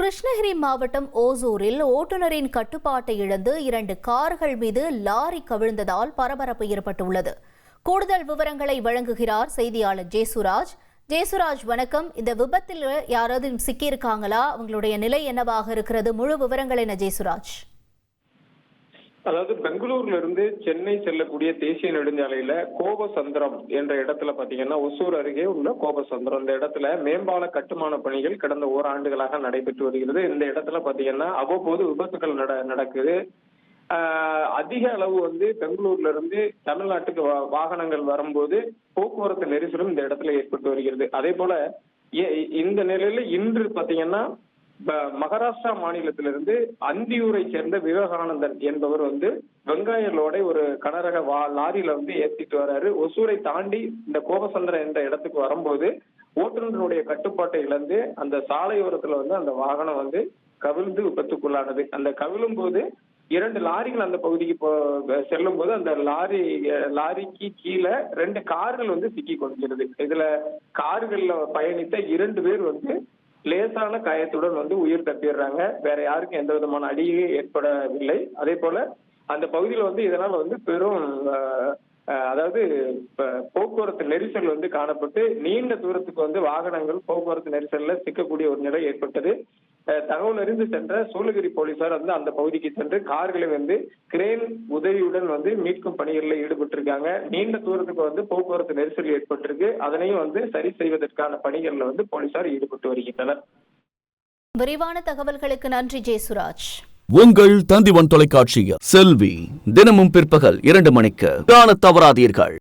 கிருஷ்ணகிரி மாவட்டம் ஓசூரில் ஓட்டுநரின் கட்டுப்பாட்டை இழந்து இரண்டு கார்கள் மீது லாரி கவிழ்ந்ததால் பரபரப்பு ஏற்பட்டுள்ளது. கூடுதல் விவரங்களை வழங்குகிறார் செய்தியாளர் ஜேசுராஜ். ஜேசுராஜ் வணக்கம். இந்த விபத்தில் யாராவது சிக்கியிருக்காங்களா? அவங்களுடைய நிலை என்னவாக இருக்கிறது? முழு விவரங்கள் என்ன ஜேசுராஜ்? அதாவது பெங்களூர்ல இருந்து சென்னை செல்லக்கூடிய தேசிய நெடுஞ்சாலையில கோபசந்திரம் என்ற இடத்துல பாத்தீங்கன்னா ஒசூர் அருகே உள்ள கோபசந்திரம். இந்த இடத்துல மேம்பால கட்டுமான பணிகள் கடந்த ஓராண்டுகளாக நடைபெற்று வருகிறது. இந்த இடத்துல பாத்தீங்கன்னா அவ்வப்போது விபத்துகள் நட நடக்குது. அதிக அளவு வந்து பெங்களூர்ல இருந்து தமிழ்நாட்டுக்கு வா- வாகனங்கள் வரும்போது போக்குவரத்து நெரிசலும் இந்த இடத்துல ஏற்பட்டு வருகிறது. அதே போல இந்த நிலையில இன்று பாத்தீங்கன்னா மகாராஷ்டிரா மாநிலத்திலிருந்து அந்தியூரை சேர்ந்த விவேகானந்தன் என்பவர் வந்து வெங்காய லோடை ஒரு கனரக வா லாரியில வந்து ஏத்திட்டு வர்றாரு ஒசூரை தாண்டி இந்த கோபசந்திரன் என்ற இடத்துக்கு வரும்போது ஓட்டுநருடைய கட்டுப்பாட்டை இழந்து அந்த சாலையோரத்துல வந்து அந்த வாகனம் வந்து கவிழ்ந்து விபத்துக்குள்ளானது. அந்த கவிழும் போது இரண்டு லாரிகள் அந்த பகுதிக்கு செல்லும் போது அந்த லாரி லாரிக்கு கீழே ரெண்டு கார்கள் வந்து சிக்கி கொள்கிறது இதுல கார்கள்ல பயணித்த இரண்டு பேர் வந்து லேசான காயத்துடன் வந்து உயிர் தப்பிடுறாங்க. வேற யாருக்கும் எந்த விதமான அடியே ஏற்படவில்லை. அதே போல அந்த பகுதியில் வந்து இதனால வந்து பெரும் அதாவது போக்குவரத்து நெரிசல் வந்து காணப்பட்டு நீண்ட தூரத்துக்கு வந்து வாகனங்கள் போக்குவரத்து நெரிசல்ல சிக்கக்கூடிய ஒரு நிலை ஏற்பட்டது. தகவல் அறிந்து சென்ற சூளகிரி போலீசார் வந்து அந்த பகுதிக்கு சென்று கார்களை வந்து கிரேன் உதவியுடன் வந்து மீட்கும் பணிகளில் ஈடுபட்டிருக்காங்க. நீண்ட தூரத்துக்கு வந்து போக்குவரத்து நெரிசல் ஏற்பட்டிருக்கு. அதனையும் வந்து சரி செய்வதற்கான பணிகள்ல வந்து போலீசார் ஈடுபட்டு வருகின்றனர். விரிவான தகவல்களுக்கு நன்றி ஜேசுராஜ் உங்கள் தந்திவன் தொலைக்காட்சியில் செல்வி தினமும் பிற்பகல் இரண்டு மணிக்கு. காணத் தவறாதீர்கள்.